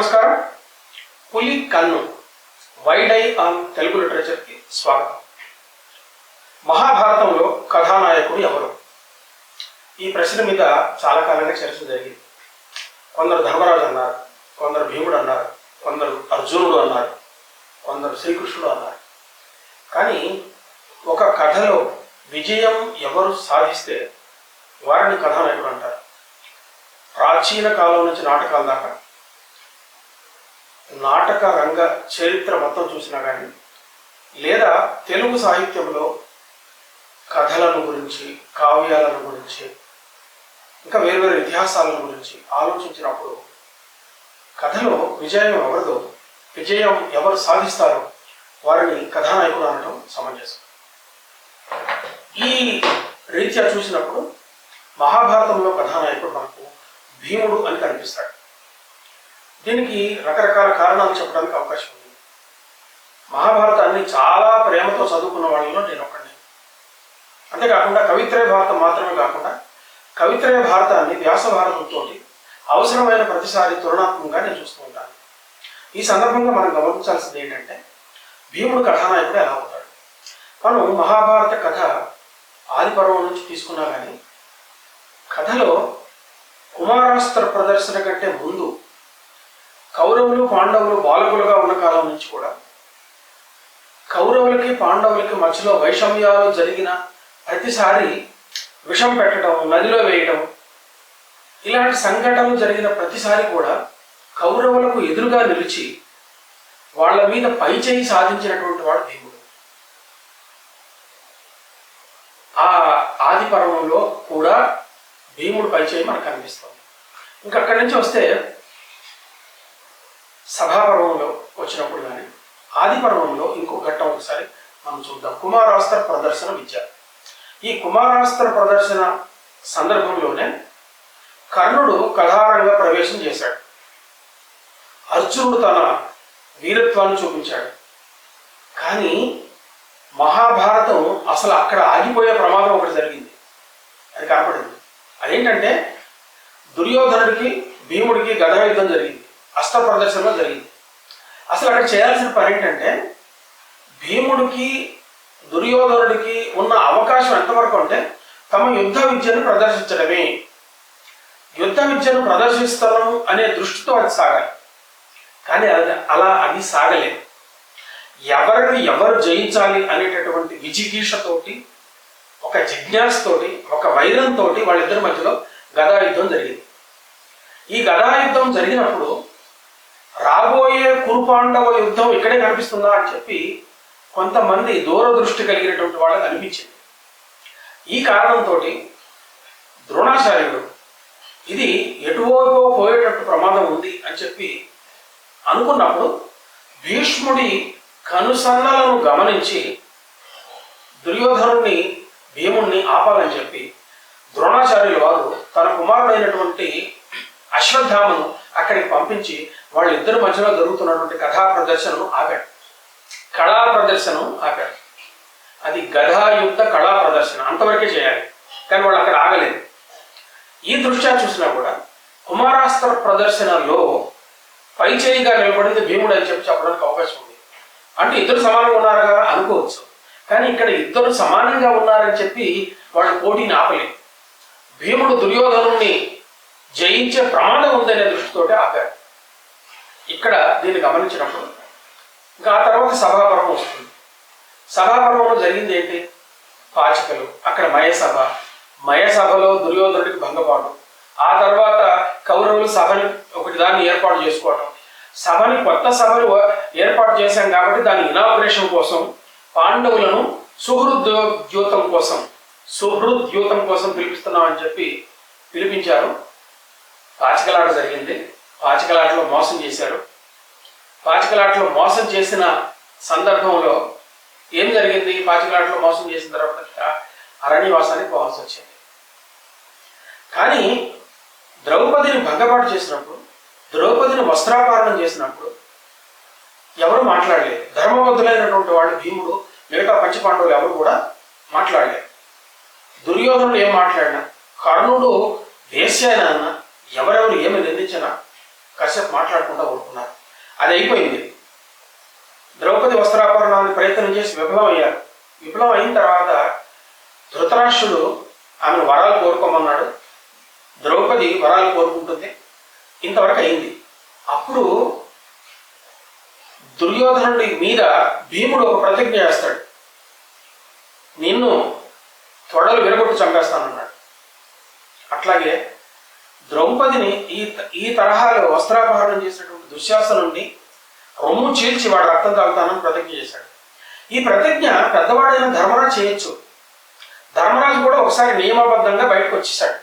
నమస్కారం. పులి కన్ను వైడ్ ఐ ఆన్ తెలుగు లిటరేచర్కి స్వాగతం. మహాభారతంలో కథానాయకుడు ఎవరు? ఈ ప్రశ్న మీద చాలా కాలంగా చర్చ జరిగింది. కొందరు ధర్మరాజు అన్నారు కొందరు భీముడు అన్నారు కొందరు అర్జునుడు అన్నారు కొందరు శ్రీకృష్ణుడు అన్నారు. కానీ ఒక కథలో విజయం ఎవరు సాధిస్తే వారిని కథానాయకుడు అంటారు. ప్రాచీన కాలం నుంచి నాటకాల దాకా నాటక రంగ చరిత్ర మొత్తం చూసినా కానీ లేదా తెలుగు సాహిత్యంలో కథలను గురించి కావ్యాలను గురించి ఇంకా వేరువేరు ఇతిహాసాలను గురించి ఆలోచించినప్పుడు కథలో విజయం ఎవరిదో విజయం ఎవరు సాధిస్తారో వారిని కథానాయకుడు అనడం సమంజసం. ఈ రీత్యా చూసినప్పుడు మహాభారతంలో కథానాయకుడు మనకు భీముడు అని కనిపిస్తాడు. దీనికి రకరకాల కారణాలు చెప్పడానికి అవకాశం ఉంది. మహాభారతాన్ని చాలా ప్రేమతో చదువుకున్న వాళ్ళలో నేను ఒకడిని అంతేకాకుండా కవిత్రయ భారతం మాత్రమే కాకుండా కవిత్రయ భారతాన్ని వ్యాస భారతంతో అవసరమైన ప్రతిసారి తులనాత్మకంగా నేను చూస్తూ ఉంటాను. ఈ సందర్భంగా మనం గమనించాల్సింది ఏంటంటే భీముడు కథానాయకుడు ఎలా అవుతాడు మనం మహాభారత కథ ఆదిపర్వం నుంచి తీసుకున్నా కానీ కథలో కుమారాస్త్ర ప్రదర్శన కంటే ముందు కౌరవులు పాండవులు బాలకులుగా ఉన్న కాలం నుంచి కూడా కౌరవులకి పాండవులకి మధ్యలో వైషమ్యాలు జరిగిన ప్రతిసారి విషం పెట్టడం నదిలో వేయడం ఇలాంటి సంఘటనలు జరిగిన ప్రతిసారి కూడా కౌరవులకు ఎదురుగా నిలిచి వాళ్ళ మీద పై చేయి సాధించినటువంటి వాడు భీముడు ఆ ఆది పర్వంలో కూడా భీముడు పై చేయి మనకు కనిపిస్తుంది. ఇంకా అక్కడి నుంచి వస్తే సభాపర్వంలో వచ్చినప్పుడు కానీ ఆదిపర్వంలో ఇంకో ఘట్టం ఒకసారి మనం చూద్దాం. కుమారాస్త్ర ప్రదర్శన విద్య. ఈ కుమారాస్త్ర ప్రదర్శన సందర్భంలోనే కర్ణుడు కథారంగ ప్రవేశం చేశాడు. అర్జునుడు తన వీరత్వాన్ని చూపించాడు. కానీ మహాభారతం అసలు అక్కడ ఆగిపోయే ప్రమాదం ఒకటి జరిగింది. అది కనపడింది. అదేంటంటే దుర్యోధనుడికి భీముడికి గదా యుద్ధం జరిగింది. అస్త ప్రదర్శనలో జరిగింది. అసలు అక్కడ చేయాల్సిన పని ఏంటంటే భీముడికి దుర్యోధనుడికి ఉన్న అవకాశం ఎంతవరకు అంటే తమ యుద్ధ విద్యను ప్రదర్శించడమే. యుద్ధ విద్యను ప్రదర్శిస్తాను అనే దృష్టితో అది సాగాలి. కానీ అది అలా అది సాగలేదు. ఎవరిని ఎవరు జయించాలి అనేటటువంటి విజిగీషతోటి ఒక జిజ్ఞాసతోటి ఒక వైరంతో వాళ్ళిద్దరి మధ్యలో గదా యుద్ధం జరిగింది. ఈ గదా యుద్ధం జరిగినప్పుడు రాబోయే కురుపాండవ యుద్ధం ఇక్కడే కనిపిస్తుందా అని చెప్పి కొంతమంది దూరదృష్టి కలిగినటువంటి వాళ్ళకి అనిపించింది. ఈ కారణంతో ద్రోణాచార్యుడు ఇది ఎటువైపో పోయేటట్టు ప్రమాదం ఉంది అని చెప్పి అనుకున్నప్పుడు భీష్ముడి కనుసన్నలను గమనించి దుర్యోధనుడిని భీముణ్ణి ఆపాలని చెప్పి ద్రోణాచార్యుల వారు తన కుమారుడైనటువంటి అశ్వత్థామను అక్కడికి పంపించి వాళ్ళిద్దరి మధ్యలో జరుగుతున్నటువంటి కథా ప్రదర్శనను ఆపాడు. కళా ప్రదర్శనం ఆపాడు. అది గధాయుక్త కళా ప్రదర్శన అంతవరకే చేయాలి. కానీ వాళ్ళు అక్కడ ఆగలేదు. ఈ దృష్ట్యా చూసినా కూడా కుమారాస్త్ర ప్రదర్శనలో పై చేయిగా నిలబడింది భీముడు అని చెప్పి చెప్పడానికి అవకాశం ఉంది. అంటే ఇద్దరు సమానంగా ఉన్నారుగా అనుకోవచ్చు. కానీ ఇక్కడ ఇద్దరు సమానంగా ఉన్నారని చెప్పి వాళ్ళు పోటీని ఆపలేదు. భీముడు దుర్యోధను జయించే ప్రమాదం ఉందనే దృష్టితోటి ఆపారు. ఇక్కడ దీన్ని గమనించినప్పుడు ఇంకా ఆ తర్వాత సభాపర్వం వస్తుంది. సభాపర్వంలో జరిగింది ఏంటి? పాచికలు అక్కడ మయసభ. మయసభలో దుర్యోధనుడికి భంగపాటు. ఆ తర్వాత కౌరవులు సభని ఒకటి దాన్ని ఏర్పాటు చేసుకోవటం. సభని కొత్త సభని ఏర్పాటు చేశాం కాబట్టి దాని ఇనాగ్రేషన్ కోసం పాండవులను సుహృద్యోద్యూతం కోసం సుహృద్యూతం కోసం పిలిపిస్తున్నామని చెప్పి పిలిపించారు. పాచికలాట జరిగింది. పాచికలాటలో మోసం చేశారు. పాచికలాటలో మోసం చేసిన సందర్భంలో ఏం జరిగింది? పాచికలాటలో మోసం చేసిన తర్వాత అరణ్యవాసానికి పోవాల్సి వచ్చింది. కానీ ద్రౌపదిని భంగపాటు చేసినప్పుడు ద్రౌపదిని వస్త్రాపహరణం చేసినప్పుడు ఎవరు మాట్లాడలేదు. ధర్మబద్ధులైనటువంటి వాళ్ళు భీముడు మిగతా పంచపాండవులు ఎవరు కూడా మాట్లాడలేదు. దుర్యోధనుడు ఏం మాట్లాడినా కర్ణుడు వేశ్యాయన అన్న ఎవరెవరు ఏమి నిందించినా కశ్యప్ మాట్లాడకుండా ఊరుకున్నారు. అది అయిపోయింది. ద్రౌపది వస్త్రాపహరణాన్ని ప్రయత్నం చేసి విఫలం అయ్యారు విఫలం అయిన తర్వాత ధృతరాష్ట్రుడు ఆమెను వరాలు కోరుకోమన్నాడు. ద్రౌపది వరాలు కోరుకుంటుంది ఇంతవరకు అయింది. అప్పుడు దుర్యోధనుడి మీద భీముడు ఒక ప్రతిజ్ఞ చేస్తాడు. నిన్ను తొడలు విరగొట్టు చంపేస్తానన్నాడు. అట్లాగే ద్రౌపదిని ఈ ఈ తరహాలో వస్త్రాపహరణం చేసినటువంటి దుశ్శాసనుడిని రొమ్ము చీల్చి వాడు రక్తం తాగుతానని ప్రతిజ్ఞ చేశాడు. ఈ ప్రతిజ్ఞ పెద్దవాడైన ధర్మరాజు చేయొచ్చు. ధర్మరాజు కూడా ఒకసారి నియమబద్ధంగా బయటకు వచ్చేసాడు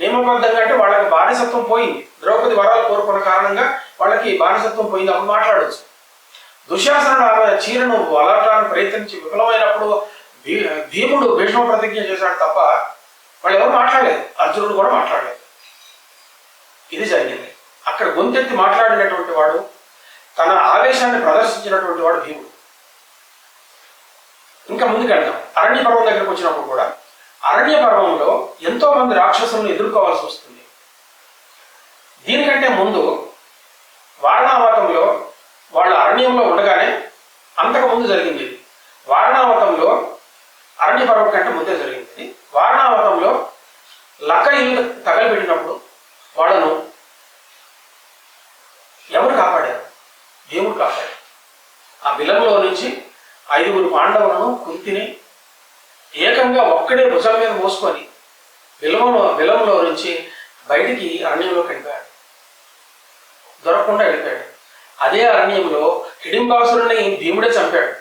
నియమబద్ధంగా అంటే వాళ్ళకి బానిసత్వం పోయింది. ద్రౌపది వరాలు కోరుకున్న కారణంగా వాళ్ళకి బానిసత్వం పోయింది. అప్పుడు మాట్లాడవచ్చు దుశ్శాసనుడు ఆమె చీరను వలటానికి ప్రయత్నించి విఫలమైనప్పుడు భీ భీముడు భీష్మ ప్రతిజ్ఞ చేశాడు తప్ప వాళ్ళు ఎవరు మాట్లాడలేదు. అర్జునుడు కూడా మాట్లాడలేదు. ఇది జరిగింది. అక్కడ గొంతెత్తి మాట్లాడినటువంటి వాడు తన ఆవేశాన్ని ప్రదర్శించినటువంటి వాడు భీముడు. ఇంకా ముందుకెళ్దాం అరణ్య పర్వం దగ్గరకు వచ్చినప్పుడు కూడా అరణ్య పర్వంలో ఎంతో మంది రాక్షసులను ఎదుర్కోవాల్సి వస్తుంది. దీనికంటే ముందు వారణావతంలో వాళ్ళు అరణ్యంలో ఉండగానే అంతకు ముందు జరిగింది. వారణావతంలో అరణ్య పర్వం కంటే ముందే జరిగింది. వారణావతంలో లక్క ఇల్లు తగలబెట్టినప్పుడు వాళ్ళను ఎవరు కాపాడారు? దేవుడు కాపాడారు ఆ బిలంలో నుంచి ఐదుగురు పాండవులను కుంతిని ఏకంగా ఒక్కడే భుజం మీద మోసుకొని బిలంలో బిలంలో నుంచి బయటికి అరణ్యంలోకి వెళ్ళిపోయాడు దొరకకుండా వెళ్ళిపోయాడు. అదే అరణ్యంలో హిడింబాసురుని భీముడే చంపాడు.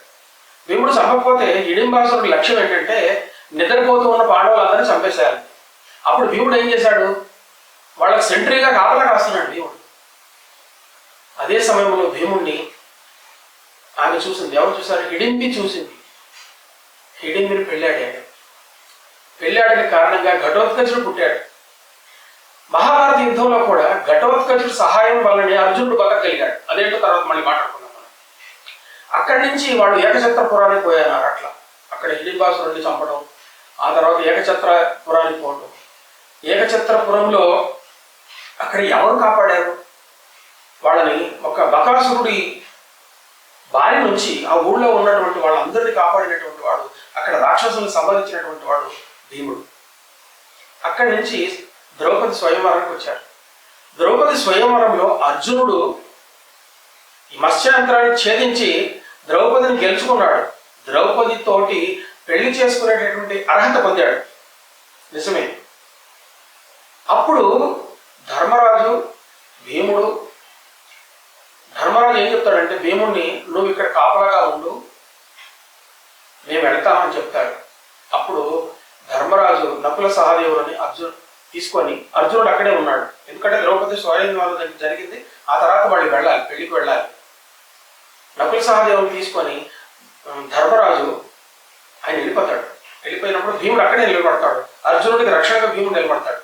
భీముడు చంపకపోతే హిడింబాసురుడి లక్ష్యం ఏంటంటే నిద్రపోతూ ఉన్న పాండవులందరినీ చంపేశారు అప్పుడు భీముడు ఏం చేశాడు? వాళ్ళకి సెంట్రీగా కాపలా కాస్తున్నాడు భీముడు అదే సమయంలో భీముణ్ణి ఆమె చూసింది. ఎవరు చూసారు హిడింబి చూసింది. హిడింబిని పెళ్ళాడాడు. పెళ్ళాడని కారణంగా ఘటోత్కచుడు పుట్టాడు. మహాభారత యుద్ధంలో కూడా ఘటోత్కచుడు సహాయం వల్లనే అర్జునుడు బతకగలిగాడు. అదేంటో తర్వాత మళ్ళీ మాట్లాడుకున్నాం మనం. అక్కడి నుంచి వాళ్ళు ఏకచత్రపురానికి పోయారు అట్లా. అక్కడ హిడింబాసురుడిని చంపడం ఆ తర్వాత ఏకచత్రపురానికి పోవడం ఏకచత్రపురంలో అక్కడ ఎవరు కాపాడారు? వాళ్ళని ఒక బకాసురుడి బారి నుంచి ఆ ఊళ్ళో ఉన్నటువంటి వాళ్ళందరినీ కాపాడినటువంటి వాడు అక్కడ రాక్షసులను సంహరించినటువంటి వాడు భీముడు. అక్కడి నుంచి ద్రౌపది స్వయంవరానికి వచ్చారు ద్రౌపది స్వయంవరంలో అర్జునుడు ఈ మత్స్యాంతరాన్ని ఛేదించి ద్రౌపదిని గెలుచుకున్నాడు. ద్రౌపదితోటి పెళ్ళి చేసుకునేటటువంటి అర్హత పొందాడు. నిజమే. అప్పుడు ధర్మరాజు భీముడు. ధర్మరాజు ఏం చెప్తాడంటే భీముడిని నువ్వు ఇక్కడ కాపలాగా ఉండు మేము వెళ్తామని చెప్తాడు. అప్పుడు ధర్మరాజు నకుల సహదేవులని అర్జున్ తీసుకొని అర్జునుడు అక్కడే ఉన్నాడు. ఎందుకంటే ద్రౌపది స్వయం దగ్గర జరిగింది. ఆ తర్వాత వాళ్ళు వెళ్ళాలి పెళ్ళికి వెళ్ళాలి. నకుల సహదేవుని తీసుకొని ధర్మరాజు ఆయన వెళ్ళిపోతాడు. వెళ్ళిపోయినప్పుడు భీముడు అక్కడే నిలబడతాడు. అర్జునుడికి రక్షణగా భీముడు నిలబడతాడు.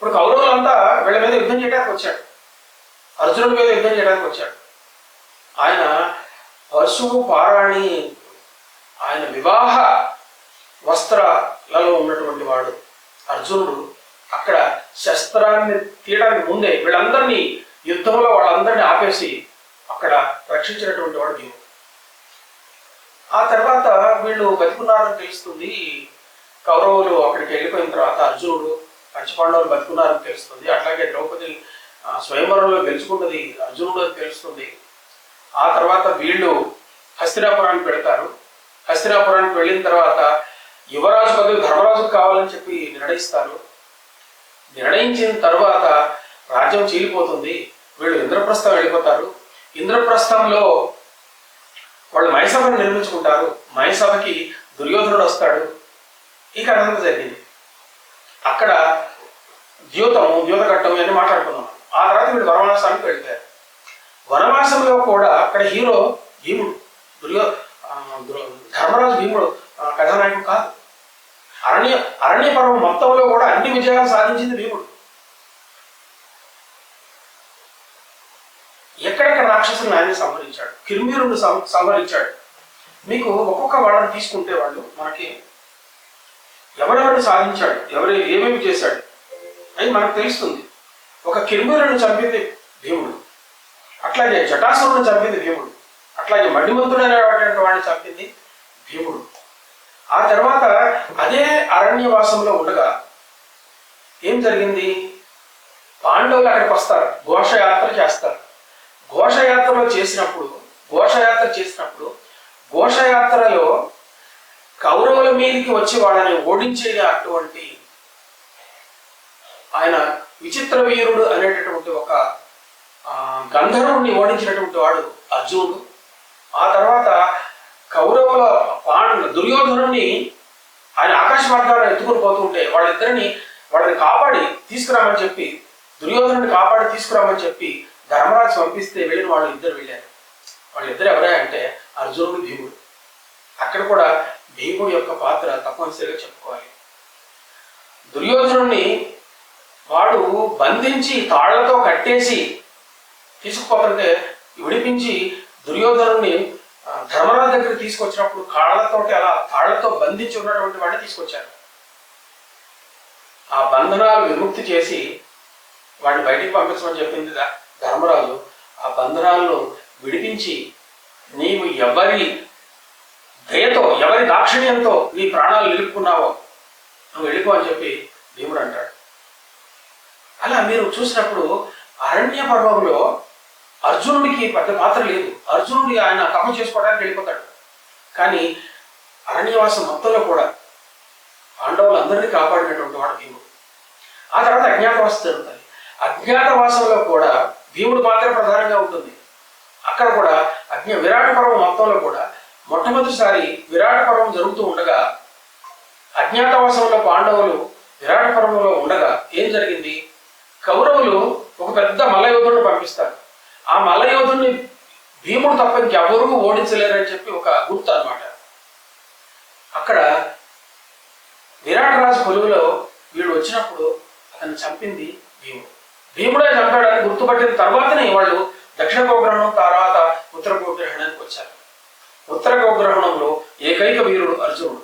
ఇప్పుడు కౌరవులంతా వీళ్ళ మీద యుద్ధం చేయడానికి వచ్చాడు. అర్జునుడి మీద యుద్ధం చేయడానికి వచ్చాడు. ఆయన పశువు పారాణి ఆయన వివాహ వస్త్రాలలో ఉన్నటువంటి వాడు. అర్జునుడు అక్కడ శస్త్రాన్ని తీయడానికి ముందే వీళ్ళందరినీ యుద్ధంలో వాళ్ళందరినీ ఆపేసి అక్కడ రక్షించినటువంటి వాడు దేవుడు ఆ తర్వాత వీళ్ళు బతుకున్నారని తెలుస్తుంది. కౌరవులు అక్కడికి వెళ్ళిపోయిన తర్వాత అర్జునుడు పంచపాండవులు బతుకున్నారని తెలుస్తుంది. అట్లాగే ద్రౌపది స్వయంవరంలో గెలుచుకుంటుంది. అర్జునుడు అని తెలుస్తుంది. ఆ తర్వాత వీళ్ళు హస్తినాపురానికి పెడతారు హస్తినాపురానికి వెళ్ళిన తర్వాత యువరాజు పదవి ధర్మరాజుకు కావాలని చెప్పి నిర్ణయిస్తారు. నిర్ణయించిన తర్వాత రాజ్యం చీలిపోతుంది. వీళ్ళు ఇంద్రప్రస్థం వెళ్ళిపోతారు. ఇంద్రప్రస్థంలో వాళ్ళు మైసభను నిర్మించుకుంటారు. మైసభకి దుర్యోధనుడు వస్తాడు. ఇక అనంత జరిగింది. అక్కడ ద్యూతము ద్యూతఘట్టం అని మాట్లాడుకున్నాం. ఆ తర్వాత వీడు వనవాసానికి వెళ్తారు వనవాసంలో కూడా అక్కడ హీరో భీముడు దుర్యో ధర్మరాజు భీముడు కథానాయకుడు కాదు. అరణ్య అరణ్య పర్వం మొత్తంలో కూడా అన్ని విజయాలు సాధించింది భీముడు. ఎక్కడెక్కడ రాక్షసుని ఆయన సంహరించాడు? కిర్మీరుని సంహరించాడు. మీకు ఒక్కొక్క వాళ్ళని తీసుకుంటే వాళ్ళు మనకి ఎవరెవరిని సాధించాడు? ఎవరు ఏమేమి చేశాడు? అని మనకు తెలుస్తుంది. ఒక కిర్మీరుని చంపింది భీముడు అట్లాగే జటాసురుడు చంపింది భీముడు అట్లాగే మణిమంతుడు అనేటువంటి వాడిని చంపింది భీముడు ఆ తర్వాత అదే అరణ్యవాసంలో ఉండగా ఏం జరిగింది? పాండవులు అక్కడికి వస్తారు. ఘోషయాత్ర చేస్తారు. ఘోషయాత్రలో చేసినప్పుడు ఘోషయాత్ర చేసినప్పుడు ఘోషయాత్రలో కౌరవుల మీదకి వచ్చి వాళ్ళని ఓడించే అటువంటి ఆయన విచిత్ర వీరుడు అనేటటువంటి ఒక గంధర్వుడిని ఓడించినటువంటి వాడు అర్జునుడు. ఆ తర్వాత కౌరవుల పాండు దుర్యోధనుడిని ఆయన ఆకాశ మార్గాలను ఎత్తుకుని పోతుంటే వాళ్ళిద్దరిని వాళ్ళని కాపాడి తీసుకురామని చెప్పి దుర్యోధనుని కాపాడి తీసుకురామని చెప్పి ధర్మరాజు పంపిస్తే వెళ్ళిన వాళ్ళు ఇద్దరు వెళ్ళారు. వాళ్ళిద్దరు ఎవరే అంటే అర్జునుడు భీముడు. అక్కడ కూడా భీముడి యొక్క పాత్ర తప్పనిసరిగా చెప్పుకోవాలి. దుర్యోధనుణ్ణి వాడు బంధించి తాళ్ళతో కట్టేసి తీసుకుపోతుంటే విడిపించి దుర్యోధనుణ్ణి ధర్మరాజు దగ్గర తీసుకొచ్చినప్పుడు కాళ్ళతో అలా తాళ్ళతో బంధించి ఉన్నటువంటి వాడిని తీసుకొచ్చారు ఆ బంధనాలు విముక్తి చేసి వాడిని బయటికి పంపించమని చెప్పింది ధర్మరాజు. ఆ బంధనాలను విడిపించి నీవు ఎవరి దయతో ఎవరి దాక్షిణ్యంతో నీ ప్రాణాలు నిలుపుకున్నావో నువ్వు వెళ్ళిపో అని చెప్పి దేవుడు అంటాడు. అలా మీరు చూసినప్పుడు అరణ్య పర్వంలో అర్జునుడికి పెద్ద పాత్ర లేదు. అర్జునుడి ఆయన తపం చేసుకోవడానికి వెళ్ళిపోతాడు. కానీ అరణ్యవాసం మొత్తంలో కూడా పాండవులందరినీ కాపాడినటువంటి వాడు భీముడు. ఆ తర్వాత అజ్ఞాతవాసం జరుగుతుంది. అజ్ఞాతవాసంలో కూడా భీముడు పాత్ర ప్రధానంగా ఉంటుంది. అక్కడ కూడా అజ్ఞ విరాట పర్వం మొత్తంలో కూడా మొట్టమొదటిసారి విరాట పర్వం జరుగుతూ ఉండగా అజ్ఞాతవాసంలో పాండవులు విరాట పర్వంలో ఉండగా ఏం జరిగింది? కౌరవులు ఒక పెద్ద మల్లయోధుడిని పంపిస్తారు. ఆ మల్లయోధుడిని భీముడు తప్ప ఇంకెవరూ ఓడించలేరని చెప్పి ఒక గుర్తు అనమాట అక్కడ విరాటరాజు కొలువులో వీడు వచ్చినప్పుడు అతను చంపింది భీముడు. భీముడే చంపాడని గుర్తుపట్టిన తర్వాతనే వాళ్ళు దక్షిణ గోగ్రహణం తర్వాత ఉత్తర గోగ్రహణానికి వచ్చారు. ఉత్తర గోగ్రహణంలో ఏకైక వీరుడు అర్జునుడు.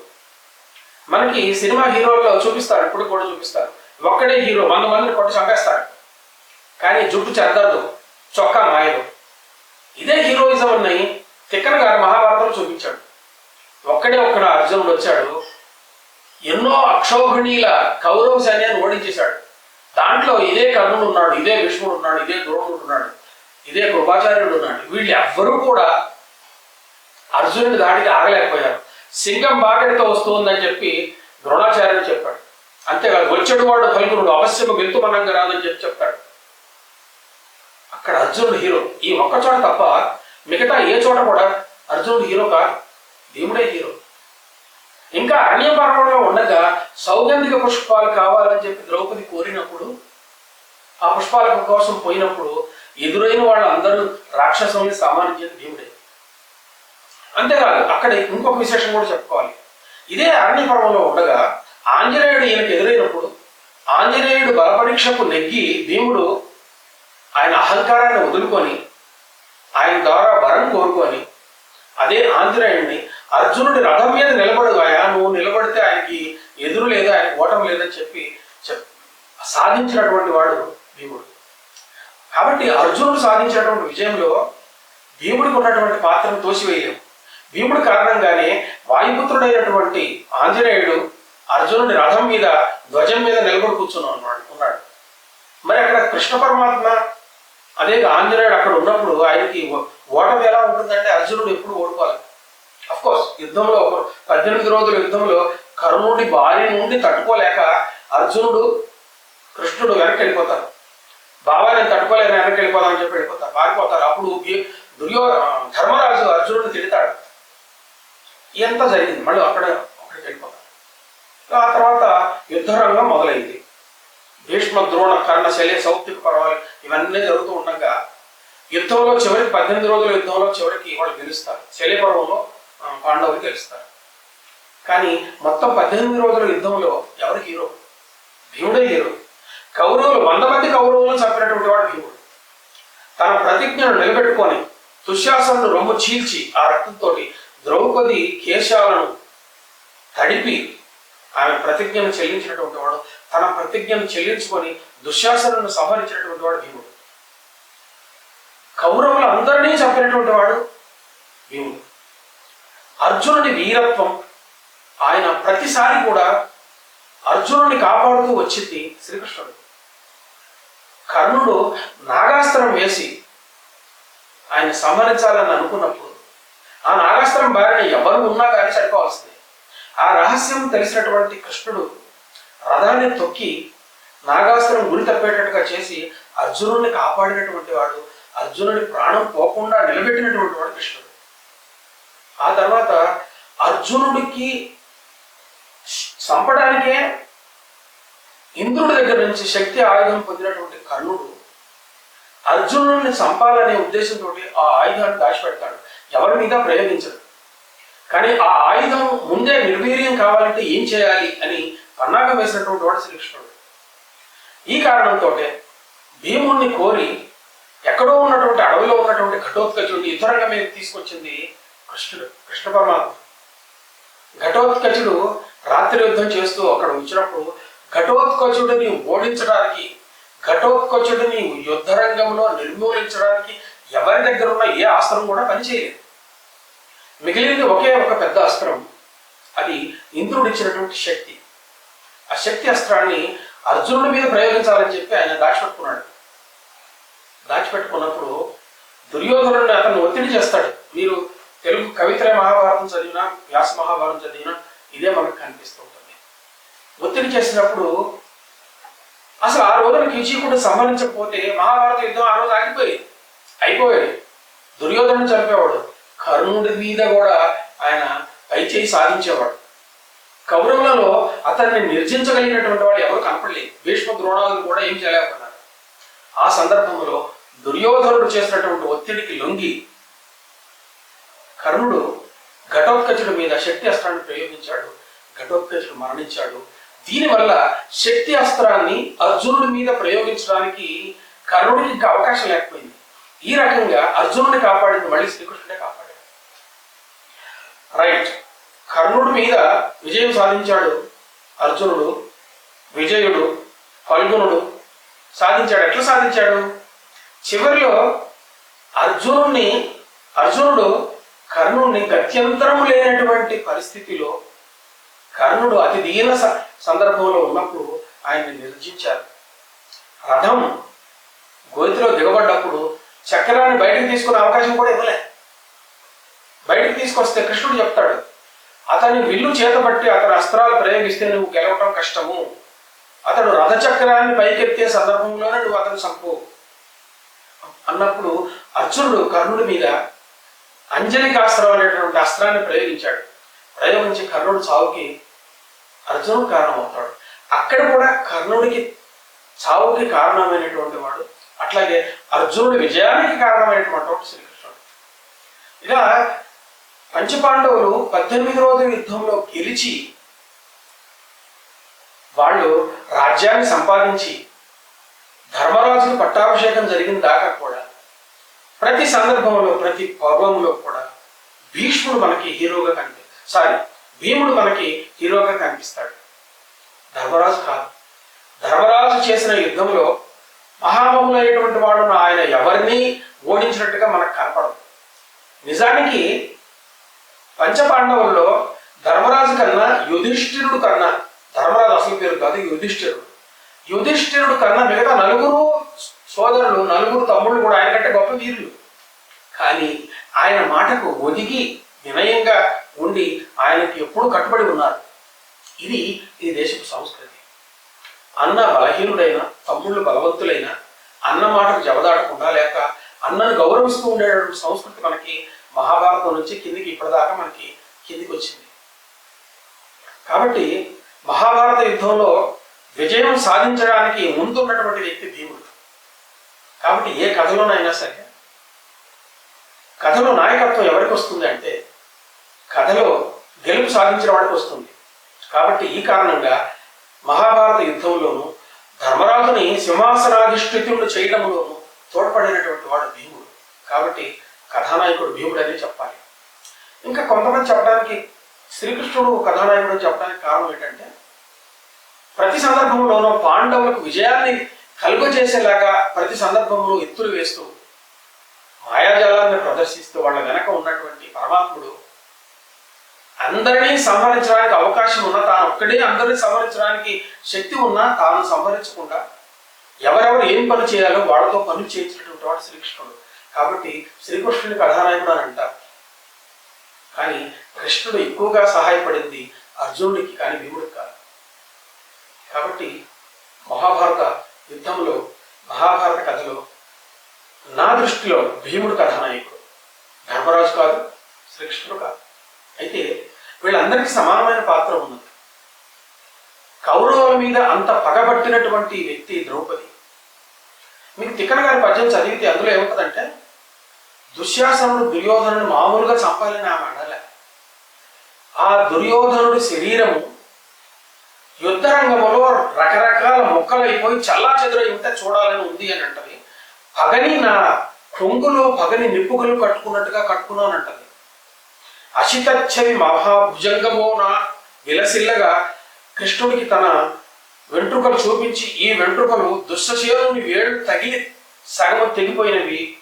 మనకి సినిమా హీరోల్లో చూపిస్తారు ఇప్పుడు కూడా చూపిస్తారు. ఒక్కడే హీరో వంద మందిని కొట్టి చంపేస్తాడు కానీ జుట్టు చెద్దదు చొక్కా మాయలు ఇదే హీరోయిజం అని తిక్కన గారు మహాభారతం చూపించాడు. ఒక్కడే ఒక్కడ అర్జునుడు వచ్చాడు ఎన్నో అక్షోహిణీల కౌరవ సైన్యాన్ని ఓడించేశాడు. దాంట్లో ఇదే కర్ణుడు ఉన్నాడు ఇదే విష్ణుడు ఉన్నాడు ఇదే ద్రోణుడు ఉన్నాడు ఇదే కృపాచార్యుడు ఉన్నాడు. వీళ్ళు ఎవ్వరూ కూడా అర్జునుడి దాడికి ఆగలేకపోయారు సింగం బాకెట్తో వస్తుందని చెప్పి ద్రోణాచార్యుడు చెప్పాడు. అంతేకాదు వచ్చేడు వాడు ఫలితుడు అవశ్యము గెంతుమనంగా రాదని చెప్పి చెప్తాడు అక్కడ అర్జునుడు హీరో. ఈ ఒక్క చోట తప్ప మిగతా ఏ చోట కూడా అర్జునుడు హీరో కాదు. భీముడే హీరో. ఇంకా అరణ్య పర్వంలో ఉండగా సౌగంధిక పుష్పాలు కావాలని చెప్పి ద్రౌపది కోరినప్పుడు ఆ పుష్పాల కోసం పోయినప్పుడు ఎదురైన వాళ్ళందరూ రాక్షసుల్ని సామాన్యం భీముడే. అంతేకాదు అక్కడ ఇంకొక విశేషం కూడా చెప్పుకోవాలి. ఇదే అరణ్య పర్వంలో ఉండగా ఆంజనేయుడు ఈయనకు ఎదురైనప్పుడు ఆంజనేయుడు బలపరీక్షకు నెగ్గి భీముడు ఆయన అహంకారాన్ని వదులుకొని ఆయన ద్వారా వరం కోరుకొని అదే ఆంజనేయుడిని అర్జునుడి రథం మీద నిలబడుగాయా నువ్వు నిలబడితే ఆయనకి ఎదురు లేదు ఆయన ఓటం లేదని చెప్పి చెప్ సాధించినటువంటి వాడు భీముడు. కాబట్టి అర్జునుడు సాధించినటువంటి విజయంలో భీముడికి ఉన్నటువంటి పాత్రను తోసివేయలేము. భీముడి కారణంగానే వాయుపుత్రుడైనటువంటి ఆంజనేయుడు అర్జునుడి రథం మీద ధ్వజం మీద నిలబడి కూర్చున్నాడు ఉన్నాడు. మరి అక్కడ కృష్ణ పరమాత్మ అదే ఆంజనేయుడు అక్కడ ఉన్నప్పుడు ఆయనకి ఓటమి ఎలా ఉంటుందంటే అర్జునుడు ఎప్పుడు ఓడిపోవాలి అఫ్ కోర్స్ యుద్ధంలో పద్దెనిమిది రోజుల యుద్ధంలో కర్ణుడి భార్య నుండి తట్టుకోలేక అర్జునుడు కృష్ణుడు వెనక్కి వెళ్ళిపోతారు. బాబా నేను తట్టుకోలేక వెనక్కి వెళ్ళిపోదామని చెప్పి వెళ్ళిపోతారు. పారిపోతారు. అప్పుడు దుర్యో ధర్మరాజు అర్జునుడిని తిడతాడు. ఎంత జరిగింది? మళ్ళీ అక్కడ అక్కడికి వెళ్ళిపోతారు. ఆ తర్వాత యుద్ధరంగం మొదలైంది. భీష్మ ద్రోణ కర్ణ శల్య సౌప్తిక పర్వాలు ఇవన్నీ జరుగుతూ ఉండగా యుద్ధంలో చివరికి పద్దెనిమిది రోజుల యుద్ధంలో చివరికి వాళ్ళు గెలుస్తారు. శల్య పర్వంలో పాండవులు గెలుస్తారు. కానీ మొత్తం పద్దెనిమిది రోజుల యుద్ధంలో ఎవరు హీరో? భీముడే హీరో. కౌరవులు వంద మంది కౌరవులను చంపినటువంటి వాడు భీముడు. తన ప్రతిజ్ఞను నిలబెట్టుకొని దుశ్శాసనను రొమ్ము చీల్చి ఆ రక్తంతో ద్రౌపది కేశాలను తడిపి ఆమె ప్రతిజ్ఞను చెల్లించినటువంటి వాడు తన ప్రతిజ్ఞను చెల్లించుకొని దుశ్శాసనను సంహరించినటువంటి వాడు భీముడు. కౌరవులు అందరినీ చంపినటువంటి వాడు భీముడు. అర్జునుడి వీరత్వం ఆయన ప్రతిసారి కూడా అర్జునుడిని కాపాడుతూ వచ్చింది శ్రీకృష్ణుడు. కర్ణుడు నాగాస్త్రం వేసి ఆయన సంహరించాలని అనుకున్నప్పుడు ఆ నాగాస్త్రం బారిన ఎవరు ఉన్నా కానీ చనిపోవాల్సిందే ఆ రహస్యం తెలిసినటువంటి కృష్ణుడు రథాన్ని తొక్కి నాగాస్త్రం గురి తప్పేటట్టుగా చేసి అర్జునుడిని కాపాడినటువంటి వాడు అర్జునుడి ప్రాణం పోకుండా నిలబెట్టినటువంటి వాడు కృష్ణుడు. ఆ తర్వాత అర్జునుడికి చంపడానికే ఇంద్రుడి దగ్గర నుంచి శక్తి ఆయుధం పొందినటువంటి కర్ణుడు అర్జునుడిని చంపాలనే ఉద్దేశంతో ఆ ఆయుధాన్ని దాచిపెడతాడు. ఎవరి మీద ప్రయోగించరు. కానీ ఆ ఆయుధం ముందే నిర్వీర్యం కావాలంటే ఏం చేయాలి అని పన్నాగం వేసినటువంటి వాడు శ్రీకృష్ణుడు. ఈ కారణంతో భీముణ్ణి కోరి ఎక్కడో ఉన్నటువంటి అడవిలో ఉన్నటువంటి ఘటోత్కచుడిని యుద్ధరంగం మీద తీసుకొచ్చింది కృష్ణుడు కృష్ణ పరమాత్మ. ఘటోత్కచుడు రాత్రి యుద్ధం చేస్తూ అక్కడ ఉంచినప్పుడు ఘటోత్కచుడిని ఓడించడానికి ఘటోత్కచుడిని యుద్ధరంగంలో నిర్మూలించడానికి ఎవరి దగ్గర ఉన్న ఏ అస్త్రం కూడా పనిచేయలేదు. మిగిలింది ఒకే ఒక పెద్ద అస్త్రం అది ఇంద్రుడు ఇచ్చినటువంటి శక్తి. ఆ శక్తి అస్త్రాన్ని అర్జునుడి మీద ప్రయోగించాలని చెప్పి ఆయన దాచిపెట్టుకున్నాడు. దాచిపెట్టుకున్నప్పుడు దుర్యోధనుడిని అతను ఒత్తిడి చేస్తాడు. మీరు తెలుగు కవిత్ర మహాభారతం చదివినా వ్యాస మహాభారతం చదివినా ఇదే మనకు కనిపిస్తూ ఉంటుంది. ఒత్తిడి చేసినప్పుడు అసలు ఆ రోజున కీచీకుడు సంహరించకపోతే మహాభారత యుద్ధం ఆ రోజు ఆగిపోయింది. అయిపోయాడు. దుర్యోధను చంపేవాడు. కర్ణుడి మీద కూడా ఆయన పై చేయి సాధించేవాడు. కౌరవులలో అతన్ని నిర్జించగలిగినటువంటి వాడు ఎవరు కనపడలేదు. భీష్మ ద్రోణాలను కూడా ఏం చేయలేకపోతున్నారు ఆ సందర్భంలో దుర్యోధనుడు చేసినటువంటి ఒత్తిడికి లొంగి కర్ణుడు ఘటోత్కచుడి మీద శక్తి అస్త్రాన్ని ప్రయోగించాడు. ఘటోత్కచుడు మరణించాడు. దీనివల్ల శక్తి అస్త్రాన్ని అర్జునుడి మీద ప్రయోగించడానికి కర్ణుడికి ఇంకా అవకాశం లేకపోయింది. ఈ రకంగా అర్జునుడిని కాపాడింది మళ్ళీ శ్రీకృష్ణుడే కాపాడాడు. రైట్ కర్ణుడి మీద విజయం సాధించాడు అర్జునుడు విజయుడు ఫల్గునుడు. సాధించాడు. ఎట్లా సాధించాడు? చివరిలో అర్జునుడిని అర్జునుడు కర్ణుడిని గత్యంతరం లేనటువంటి పరిస్థితిలో కర్ణుడు అతి దీన స- సందర్భంలో ఉన్నప్పుడు ఆయన్ని నిర్జించారు. రథం గోతిలో దిగబడ్డప్పుడు చక్రాన్ని బయటకు తీసుకునే అవకాశం కూడా ఇవ్వలే. బయటకు తీసుకొస్తే కృష్ణుడు చెప్తాడు అతని విల్లు చేతబట్టి అతని అస్త్రాలు ప్రయోగిస్తే నువ్వు గెలవటం కష్టము. అతడు రథచక్రాన్ని పైకెత్తే సందర్భంలోనే నువ్వు అతను చంపు అన్నప్పుడు అర్జునుడు కర్ణుడి మీద అంజలికాస్త్రం అనేటువంటి అస్త్రాన్ని ప్రయోగించాడు. ప్రయోగించి కర్ణుడు చావుకి అర్జునుడు కారణమవుతాడు. అక్కడ కూడా కర్ణుడికి చావుకి కారణమైనటువంటి వాడు అట్లాగే అర్జునుడి విజయానికి కారణమైనటువంటి శ్రీకృష్ణుడు. ఇలా పంచపాండవులు పద్దెనిమిది రోజుల యుద్ధంలో గెలిచి వాళ్ళు రాజ్యాన్ని సంపాదించి ధర్మరాజుకి పట్టాభిషేకం జరిగిన దాకా కూడా ప్రతి సందర్భంలో ప్రతి పర్వంలో కూడా భీష్ముడు మనకి హీరోగా కనిపి సారీ భీముడు మనకి హీరోగా కనిపిస్తాడు. ధర్మరాజు కాదు. ధర్మరాజు చేసిన యుద్ధంలో మహామహులైనటువంటి వాడు ఆయన ఎవరిని ఓడించినట్టుగా మనకు కనపడదు. నిజానికి పంచపాండవుల్లో ధర్మరాజు కన్నా యుధిష్ఠిరుడు కన్నా ధర్మరాజు అసలు పేరు కాదు యుధిష్ఠిరుడు. యుధిష్ఠిరుడు కన్నా మిగతా నలుగురు సోదరులు నలుగురు తమ్ముళ్ళు కూడా ఆయన కంటే గొప్ప వీరులు. కానీ ఆయన మాటకు ఒదిగి వినయంగా ఉండి ఆయనకి ఎప్పుడూ కట్టుబడి ఉన్నారు. ఇది ఈ దేశపు సంస్కృతి. అన్న బలహీనుడైనా తమ్ముళ్ళు బలవంతులైనా అన్న మాటకు జవదాటకుండా లేక అన్నను గౌరవిస్తూ ఉండేటువంటి సంస్కృతి మనకి మహాభారతం నుంచి కిందికి ఇప్పటిదాకా మనకి కిందికి వచ్చింది కాబట్టి మహాభారత యుద్ధంలో విజయం సాధించడానికి ముందున్నటువంటి వ్యక్తి భీముడు. కాబట్టి ఏ కథలోనైనా సరే కథలో నాయకత్వం ఎవరికి వస్తుంది అంటే కథలో గెలుపు సాధించిన వాడికి వస్తుంది. కాబట్టి ఈ కారణంగా మహాభారత యుద్ధంలోనూ ధర్మరాజుని సింహాసనాధిష్ఠితుడు చేయడంలోనూ తోడ్పడినటువంటి వాడు భీముడు. కాబట్టి కథానాయకుడు భీముడనే చెప్పాలి. ఇంకా కొంతమంది చెప్పడానికి శ్రీకృష్ణుడు కథానాయకుడు చెప్పడానికి కారణం ఏంటంటే ప్రతి సందర్భంలోనూ పాండవులకు విజయాన్ని కలుగజేసేలాగా ప్రతి సందర్భంలో ఎత్తులు వేస్తూ మాయాజాలాన్ని ప్రదర్శిస్తూ వాళ్ళ వెనక ఉన్నటువంటి పరమాత్ముడు అందరినీ సంహరించడానికి అవకాశం ఉన్నా తాను ఒక్కడే అందరినీ సంహరించడానికి శక్తి ఉన్నా తాను సంహరించకుండా ఎవరెవరు ఏం పని చేయాలో వాళ్ళతో పని చేయించినటువంటి వాడు శ్రీకృష్ణుడు. కాబట్టి శ్రీకృష్ణుని కథానాయకుడు అని అంటారు కానీ కృష్ణుడు ఎక్కువగా సహాయపడింది అర్జునుడికి కానీ భీముడికి కాదు. కాబట్టి మహాభారత యుద్ధంలో మహాభారత కథలో నా దృష్టిలో భీముడు కథానాయకుడు ధర్మరాజు కాదు శ్రీకృష్ణుడు కాదు. అయితే వీళ్ళందరికీ సమానమైన పాత్ర ఉన్నది. కౌరవుల మీద అంత పగబట్టినటువంటి వ్యక్తి ద్రౌపది. మీకు తిక్కన గారి పద్యం చదివితే అందులో ఏముంటుందంటే దుశ్శాసనుడు దుర్యోధనుడు మామూలుగా చంపాలని ఆమె అనలే. ఆ దుర్యోధనుడి శరీరము యుద్ధరంగంలో రకరకాల మొక్కలైపోయి చల్లా చెదురై ఉంటే చూడాలని ఉంది అని అంటది. పగని నా కొంగులో పగని నిప్పుకలు కట్టుకున్నట్టుగా కట్టుకున్నానంటది. అంటది అశితచ్చవి మహాభుజంగమో విలసిల్లగా కృష్ణుడికి తన వెంట్రుకలు చూపించి ఈ వెంట్రుకలు దుష్టశేరుని వేళ్ళు తగిలి సగం తెగిపోయినవి.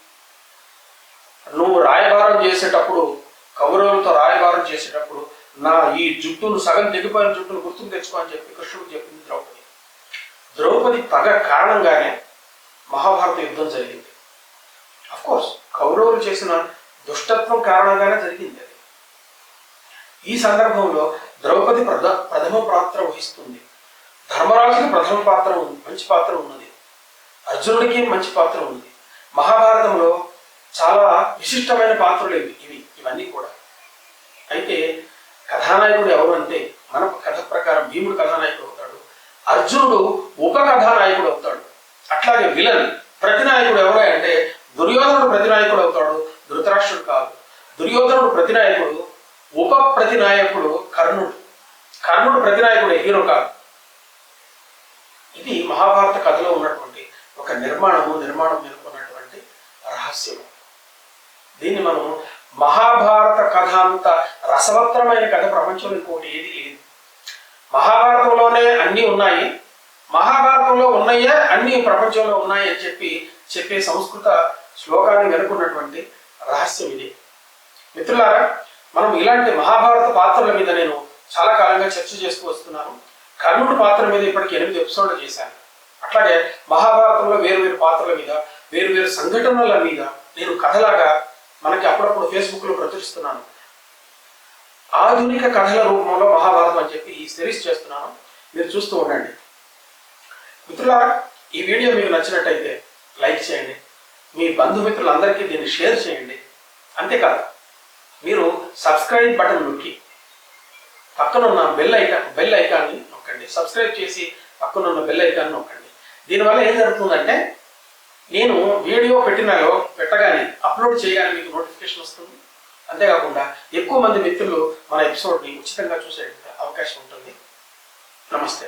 నువ్వు రాయబారం చేసేటప్పుడు కౌరవులతో రాయబారం చేసేటప్పుడు నా ఈ జుట్టును సగం తెగిపోయిన జుట్టును గుర్తుకు తెచ్చుకో అని చెప్పి కృష్ణుడు చెప్పింది ద్రౌపది. ద్రౌపది తగ కారణంగానే మహాభారత యుద్ధం జరిగింది. కోర్స్ కౌరవులు చేసిన దుష్టత్వం కారణంగానే జరిగింది. ఈ సందర్భంలో ద్రౌపది ప్రధ ప్రథమ పాత్ర వహిస్తుంది. ధర్మరాజుకి ప్రథమ పాత్ర ఉంది మంచి పాత్ర ఉన్నది. అర్జునుడికి మంచి పాత్ర ఉంది మహాభారతంలో చాలా విశిష్టమైన పాత్రలు ఇవి ఇవి ఇవన్నీ కూడా. అయితే కథానాయకుడు ఎవరు అంటే మన కథ ప్రకారం భీముడు కథానాయకుడు అవుతాడు. అర్జునుడు ఉప కథానాయకుడు అవుతాడు. అట్లాగే విలన్ ప్రతినాయకుడు ఎవరు అంటే దుర్యోధనుడు ప్రతినాయకుడు అవుతాడు ధృతరాష్ట్రుడు కాదు. దుర్యోధనుడు ప్రతినాయకుడు ఉప ప్రతినాయకుడు కర్ణుడు. కర్ణుడు ప్రతినాయకుడే హీరో కాదు. ఇది మహాభారత కథలో ఉన్నటువంటి ఒక నిర్మాణము నిర్మాణం మేల్కొన్నటువంటి రహస్యము. దీన్ని మనం మహాభారత కథ అంత రసవత్తరమైన కథ ప్రపంచంలో ఇంకోటి ఏది లేదు. మహాభారతంలోనే అన్నీ ఉన్నాయి. మహాభారతంలో ఉన్నాయే అన్ని ప్రపంచంలో ఉన్నాయి అని చెప్పి చెప్పే సంస్కృత శ్లోకాన్ని వెనుకున్నటువంటి రహస్యం ఇది. మిత్రులారా మనం ఇలాంటి మహాభారత పాత్రల మీద నేను చాలా కాలంగా చర్చ చేస్తూ వస్తున్నాను. కర్ణుడి పాత్ర మీద ఇప్పటికి ఎనిమిది ఎపిసోడ్లు చేశాను. అట్లాగే మహాభారతంలో వేరు వేరు పాత్రల మీద వేరు వేరు సంఘటనల మీద నేను కథలాగా మనకి అప్పుడప్పుడు ఫేస్బుక్లో ప్రచురిస్తున్నాను. ఆధునిక కథల రూపంలో మహాభారతం అని చెప్పి ఈ సిరీస్ చేస్తున్నాను. మీరు చూస్తూ ఉండండి. మిత్రులారా ఈ వీడియో మీకు నచ్చినట్టయితే లైక్ చేయండి. మీ బంధుమిత్రులందరికీ దీన్ని షేర్ చేయండి. అంతేకాదు మీరు సబ్స్క్రైబ్ బటన్ నొక్కి పక్కనున్న బెల్ ఐకాన్ బెల్ ఐకాన్ని నొక్కండి. సబ్స్క్రైబ్ చేసి పక్కనున్న బెల్ ఐకాన్ నొక్కండి. దీనివల్ల ఏం జరుగుతుందంటే నేను వీడియో పెట్టినాలో పెట్టగానే అప్లోడ్ చేయగానే మీకు నోటిఫికేషన్ వస్తుంది. అంతేకాకుండా ఎక్కువ మంది మిత్రులు మన ఎపిసోడ్ని ఉచితంగా చూసే అవకాశం ఉంటుంది. నమస్తే.